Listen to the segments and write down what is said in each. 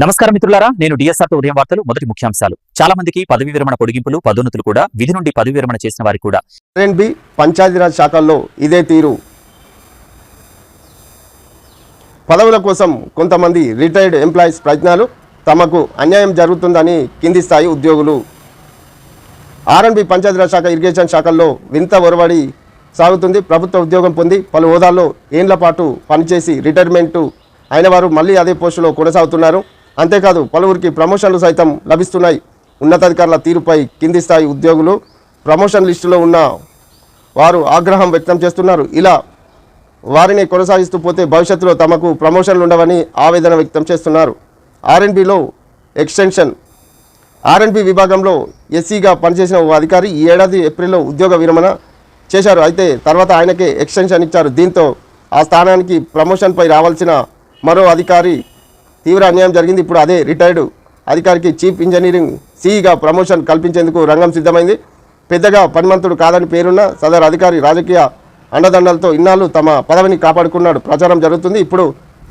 నమస్కారం మిత్రులారా నేను డిఎస్ఆర్ ఉదయం వార్తలు మొదటి ముఖ్యాంశాలు. చాలా మందికి పదవి విరమణ పొడిగింపులు పదోన్నతులు కూడా విధి నుండి పదవి విరమణ చేసిన వారికి కూడా. బి పంచాయతీరాజ్ శాఖల్లో ఇదే తీరు. పదవుల కోసం కొంతమంది రిటైర్డ్ ఎంప్లాయీస్ ప్రయత్నాలు తమకు అన్యాయం జరుగుతుందని కింది స్థాయి ఉద్యోగులు. ఆర్ఎన్బి పంచాయతీరాజ్ శాఖ ఇరిగేషన్ శాఖల్లో వింత ఒరవడి సాగుతుంది. ప్రభుత్వ ఉద్యోగం పొంది పలు హోదాల్లో ఏండ్ల పాటు పనిచేసి రిటైర్మెంట్ అయిన వారు మళ్ళీ అదే పోస్టులో కొనసాగుతున్నారు. అంతేకాదు పలువురికి ప్రమోషన్లు సైతం లభిస్తున్నాయి. ఉన్నతాధికారుల తీరుపై కింది స్థాయి ఉద్యోగులు ప్రమోషన్ లిస్టులో ఉన్న వారు ఆగ్రహం వ్యక్తం చేస్తున్నారు. ఇలా వారిని కొనసాగిస్తూ పోతే భవిష్యత్తులో తమకు ప్రమోషన్లు ఉండవని ఆవేదన వ్యక్తం చేస్తున్నారు. ఆర్ఎన్బిలో ఎక్స్టెన్షన్ ఆర్ఎన్బి విభాగంలో ఎస్సీగా పనిచేసిన ఓ అధికారి ఈ ఏడాది ఏప్రిల్లో ఉద్యోగ విరమణ చేశారు. అయితే తర్వాత ఆయనకే ఎక్స్టెన్షన్ ఇచ్చారు. దీంతో ఆ స్థానానికి ప్రమోషన్పై రావాల్సిన మరో అధికారి తీవ్ర అన్యాయం జరిగింది. ఇప్పుడు అదే రిటైర్డ్ అధికారికి చీఫ్ ఇంజనీరింగ్ సీఈగా ప్రమోషన్ కల్పించేందుకు రంగం సిద్ధమైంది. పెద్దగా పనిమంతుడు కాదని పేరున్న సదరు అధికారి రాజకీయ అండదండలతో ఇన్నాళ్ళు తమ పదవిని కాపాడుకున్నాడు. ప్రచారం జరుగుతుంది. ఇప్పుడు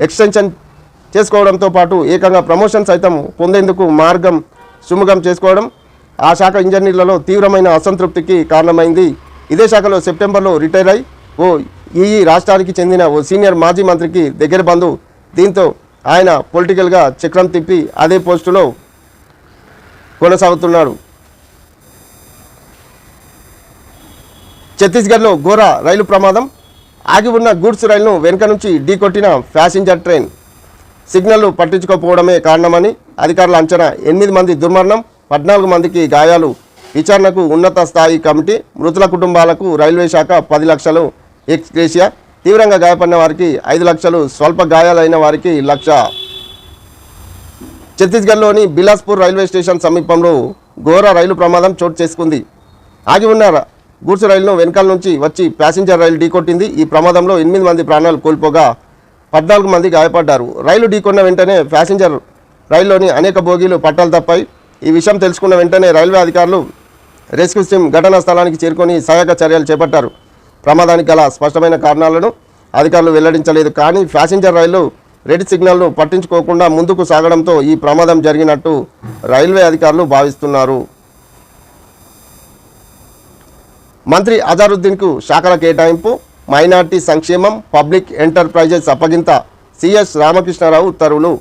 ఎక్స్టెన్షన్ చేసుకోవడంతో పాటు ఏకంగా ప్రమోషన్ సైతం పొందేందుకు మార్గం సుముఖం చేసుకోవడం ఆ శాఖ ఇంజనీర్లలో తీవ్రమైన అసంతృప్తికి కారణమైంది. ఇదే శాఖలో సెప్టెంబర్లో రిటైర్ అయి ఓ ఈ రాష్ట్రానికి చెందిన ఓ సీనియర్ మాజీ మంత్రికి దగ్గర బంధు దీంతో ఆయన పొలిటికల్గా చక్రం తిప్పి అదే పోస్టులో కొనసాగుతున్నాడు. ఛత్తీస్గఢ్లో ఘోర రైలు ప్రమాదం. ఆగి ఉన్న గూడ్స్ రైలును వెనుక నుంచి ఢీకొట్టిన ప్యాసింజర్ ట్రైన్ సిగ్నల్ పట్టించుకోకపోవడమే కారణమని అధికారుల అంచనా. ఎనిమిది మంది దుర్మరణం పద్నాలుగు మందికి గాయాలు. విచారణకు ఉన్నత స్థాయి కమిటీ మృతుల కుటుంబాలకు రైల్వే శాఖ పది లక్షలు. ఎక్స్గ్రేషియా తీవ్రంగా గాయపడిన వారికి ఐదు లక్షలు స్వల్ప గాయాలైన వారికి లక్ష. ఛత్తీస్గఢ్లోని బిలాస్పూర్ రైల్వే స్టేషన్ సమీపంలో ఘోర రైలు ప్రమాదం చోటు చేసుకుంది. ఆగి ఉన్న గూడ్స్ రైలును వెనకాల నుంచి వచ్చి ప్యాసింజర్ రైలు ఢీకొట్టింది ఈ ప్రమాదంలో ఎనిమిది మంది ప్రాణాలు కోల్పోగా పద్నాలుగు మంది గాయపడ్డారు. రైలు ఢీకొన్న వెంటనే ప్యాసింజర్ రైల్లోని అనేక బోగీలు పట్టాలు తప్పాయి. ఈ విషయం తెలుసుకున్న వెంటనే రైల్వే అధికారులు రెస్క్యూ టీం ఘటనా స్థలానికి చేరుకొని సహాయక చర్యలు చేపట్టారు. ప్రమాదానికి గల స్పష్టమైన కారణాలను అధికారులు వెల్లడించలేదు. కానీ ప్యాసింజర్ రైలు రెడ్ సిగ్నల్ను పట్టించుకోకుండా ముందుకు సాగడంతో ఈ ప్రమాదం జరిగినట్టు రైల్వే అధికారులు భావిస్తున్నారు. మంత్రి అజారుద్దీన్కు శాఖల కేటాయింపు మైనార్టీ సంక్షేమం పబ్లిక్ ఎంటర్ప్రైజెస్ అప్పగింత సిఎస్ రామకృష్ణారావు ఉత్తర్వులు.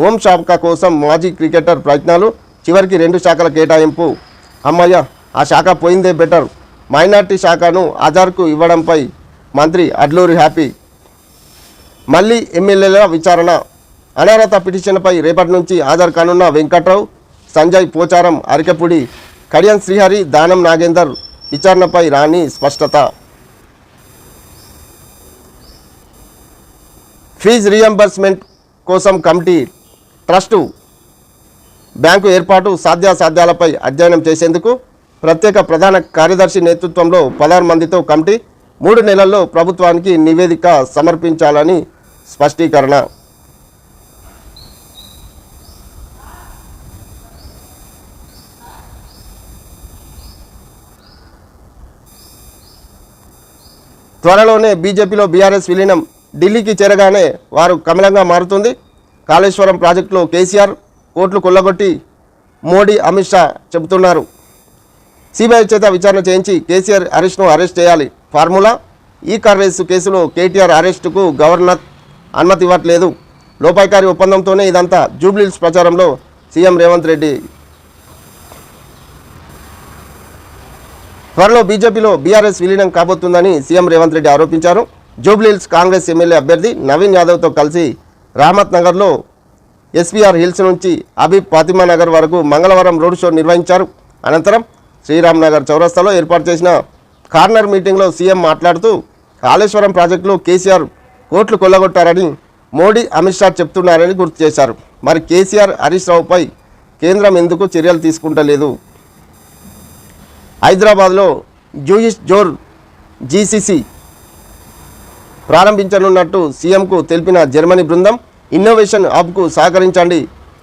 హోం శాఖ కోసం మాజీ క్రికెటర్ ప్రయత్నాలు చివరికి రెండు శాఖల కేటాయింపు. అమ్మయ్య ఆ శాఖ పోయిందే బెటర్. మైనార్టీ శాఖను ఆధార్కు ఇవ్వడంపై మంత్రి అడ్లూరి హ్యాపీ. మళ్ళీ ఎమ్మెల్యేల విచారణ. అనర్హత పిటిషన్పై రేపటి నుంచి ఆధార్ కానున్న వెంకట్రావు సంజయ్ పోచారం అరికపూడి కడియం శ్రీహరి దానం నాగేందర్ విచారణపై రాని స్పష్టత. ఫీజు రియంబర్స్మెంట్ కోసం కమిటీ ట్రస్టు బ్యాంకు ఏర్పాటు సాధ్యాసాధ్యాలపై అధ్యయనం చేసేందుకు ప్రత్యేక ప్రధాన కార్యదర్శి నేతృత్వంలో పదహారు మందితో కమిటీ మూడు నెలల్లో ప్రభుత్వానికి నివేదిక సమర్పించాలని స్పష్టీకరణ. త్వరలోనే బీజేపీలో బీఆర్ఎస్ విలీనం ఢిల్లీకి చేరగానే వారు కమలంగా మారుతుంది. కాళేశ్వరం ప్రాజెక్టులో కేసీఆర్ కోట్లు కొల్లగొట్టి మోడీ అమిత్ షా చెబుతున్నారు. సిబిఐ చేత విచారణ చేయించి కేసీఆర్ అరెస్ట్ను అరెస్ట్ చేయాలి. ఫార్ములా ఈ కాంగ్రెస్ కేసులో కేటీఆర్ అరెస్టుకు గవర్నర్ అనుమతి ఇవ్వట్లేదు. లోపాయికారి ఒప్పందంతోనే ఇదంతా జూబ్లీల్స్ ప్రచారంలో సీఎం రేవంత్ రెడ్డి. త్వరలో బీజేపీలో బీఆర్ఎస్ విలీనం కాబోతుందని సీఎం రేవంత్ రెడ్డి ఆరోపించారు. జూబ్లీహిల్స్ కాంగ్రెస్ ఎమ్మెల్యే అభ్యర్థి నవీన్ యాదవ్తో కలిసి రామత్ నగర్లో ఎస్వీఆర్ హిల్స్ నుంచి అబీబ్ ఫాతిమా నగర్ వరకు మంగళవారం రోడ్ షో నిర్వహించారు. అనంతరం శ్రీరామ్నగర్ చౌరస్తాలో ఏర్పాటు చేసిన కార్నర్ మీటింగ్లో సీఎం మాట్లాడుతూ కాళేశ్వరం ప్రాజెక్టులో కేసీఆర్ కోట్లు కొల్లగొట్టారని మోడీ అమిత్ షా చెప్తున్నారని గుర్తు చేశారు. మరి కేసీఆర్ హరీష్ రావుపై కేంద్రం ఎందుకు చర్యలు తీసుకుంటలేదు? హైదరాబాద్లో జూయిష్ జోర్ జీసీసీ ప్రారంభించనున్నట్టు సీఎంకు తెలిపిన జర్మనీ బృందం ఇన్నోవేషన్ హబ్కు సహకరించండి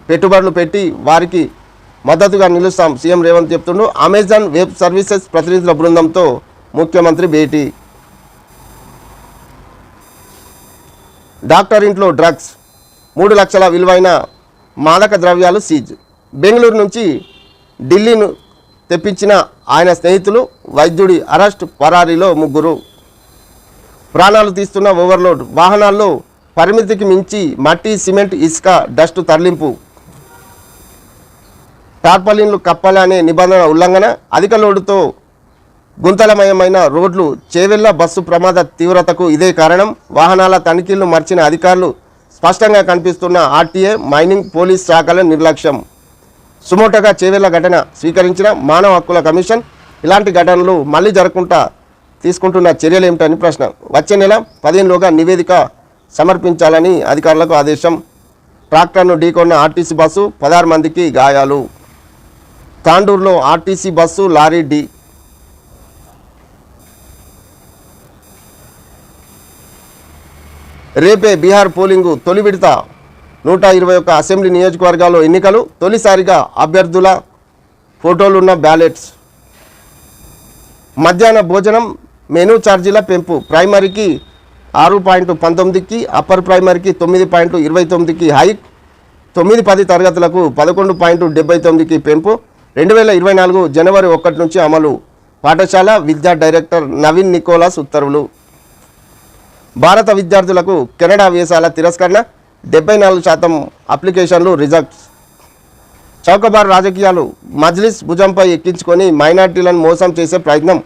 పెట్టుబడులు పెట్టి వారికి మద్దతుగా నిలుస్తాం. సీఎం రేవంత్ చెప్తుండు అమెజాన్ వెబ్ సర్వీసెస్ ప్రతినిధుల బృందంతో ముఖ్యమంత్రి భేటీ. డాక్టర్ ఇంట్లో డ్రగ్స్ మూడు లక్షల విలువైన మాదక ద్రవ్యాలు సీజ్. బెంగళూరు నుంచి ఢిల్లీను తెప్పించిన ఆయన స్నేహితులు వైద్యుడి అరెస్ట్ పరారీలో ముగ్గురు. ప్రాణాలు తీస్తున్న ఓవర్లోడ్ వాహనాల్లో పరిమితికి మించి మట్టి సిమెంట్ ఇసుక డస్ట్ తరలింపు. టార్పలిన్లు కప్పాలి అనే నిబంధన ఉల్లంఘన అధిక లోడుతో గుంతలమయమైన రోడ్లు చేవెళ్ళ బస్సు ప్రమాద తీవ్రతకు ఇదే కారణం. వాహనాల తనిఖీలు మర్చిన అధికారులు స్పష్టంగా కనిపిస్తున్న ఆర్టీఏ మైనింగ్ పోలీస్ శాఖల నిర్లక్ష్యం. సుమోటగా చేవెళ్ళ ఘటన స్వీకరించిన మానవ హక్కుల కమిషన్. ఇలాంటి ఘటనలు మళ్ళీ జరగకుండా తీసుకుంటున్న చర్యలు ఏమిటని ప్రశ్న. వచ్చే నెల పదిహేనులోగా నివేదిక సమర్పించాలని అధికారులకు ఆదేశం. ట్రాక్టర్ను ఢీకొన్న ఆర్టీసీ బస్సు పదహారు మందికి గాయాలు. తాండూరులో ఆర్టీసీ బస్సు లారీ డి రేపే బీహార్ పోలింగు తొలి విడత. నూట ఇరవై ఒక్క అసెంబ్లీ నియోజకవర్గాల్లో ఎన్నికలు. తొలిసారిగా అభ్యర్థుల ఫోటోలున్న బ్యాలెట్స్. మధ్యాహ్న భోజనం మెనూ ఛార్జీల పెంపు. ప్రైమరీకి ఆరు పాయింట్ పంతొమ్మిదికి అప్పర్ ప్రైమరీకి తొమ్మిది పాయింట్ ఇరవై తొమ్మిదికి హైక్. తొమ్మిది పది తరగతులకు పదకొండు పాయింట్ డెబ్బై తొమ్మిదికి పెంపు. రెండు వేల ఇరవై నాలుగు జనవరి ఒకటి నుంచి అమలు. పాఠశాల విద్యా డైరెక్టర్ నవీన్ నికోలాస్ ఉత్తర్వులు. భారత విద్యార్థులకు కెనడా వీసాల తిరస్కరణ. డెబ్బై నాలుగు శాతం అప్లికేషన్లు రిజెక్ట్స్ చౌకబార్ రాజకీయాలు మజ్లిస్ భుజంపై ఎక్కించుకొని మైనార్టీలను మోసం చేసే ప్రయత్నం.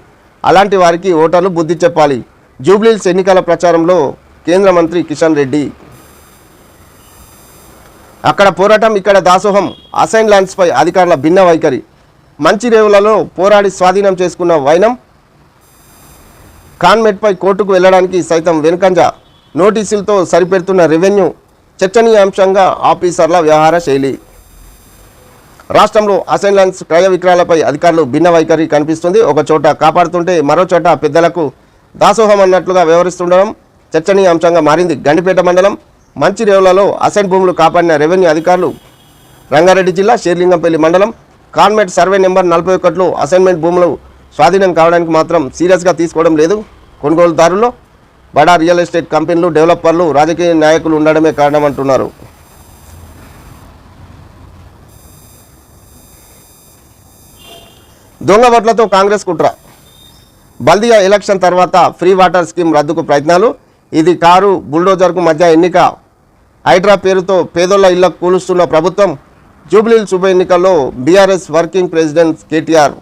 అలాంటి వారికి ఓటర్లు బుద్ధి చెప్పాలి. జూబ్లీల్స్ ఎన్నికల ప్రచారంలో కేంద్ర మంత్రి కిషన్ రెడ్డి. అక్కడ పోరాటం ఇక్కడ దాసోహం అసైన్ ల్యాండ్స్పై అధికారుల భిన్న వైఖరి. మంచి రేవులలో పోరాడి స్వాధీనం చేసుకున్న వైనం కాన్మెట్పై కోర్టుకు వెళ్ళడానికి సైతం వెనుకంజ. నోటీసులతో సరిపెడుతున్న రెవెన్యూ చర్చనీయాంశంగా ఆఫీసర్ల వ్యవహార శైలి. రాష్ట్రంలో అసైన్లెన్స్ క్రయ విక్రయాలపై అధికారులు భిన్న వైఖరి కనిపిస్తుంది. ఒక చోట కాపాడుతుంటే మరో చోట పెద్దలకు దాసోహం అన్నట్లుగా వ్యవహరిస్తుండడం చర్చనీయాంశంగా మారింది గండిపేట మండలం. మంచిర్యాలలో రేవులలో అసైన్ భూములు కాపాడిన రెవెన్యూ అధికారులు రంగారెడ్డి జిల్లా షేర్లింగంపల్లి మండలం కాన్మెట్ సర్వే నెంబర్ నలభై ఒకటిలో అసైన్మెంట్ భూములు స్వాధీనం కావడానికి మాత్రం సీరియస్గా తీసుకోవడం లేదు. కొనుగోలుదారుల్లో బడా రియల్ ఎస్టేట్ కంపెనీలు డెవలపర్లు రాజకీయ నాయకులు ఉండడమే కారణమంటున్నారు. దొంగ ఓట్లతో కాంగ్రెస్ కుట్ర. బల్దియా ఎలక్షన్ తర్వాత ఫ్రీ వాటర్ స్కీమ్ రద్దుకు ప్రయత్నాలు. ఇది కారు బుల్డోజర్కు మధ్య ఎన్నిక. హైడ్రా పేరుతో పేదోళ్ళ ఇళ్ళకు కూలుస్తున్న ప్రభుత్వం జూబ్లీల్ ఉప ఎన్నికల్లో బీఆర్ఎస్ వర్కింగ్ ప్రెసిడెంట్ కేటీఆర్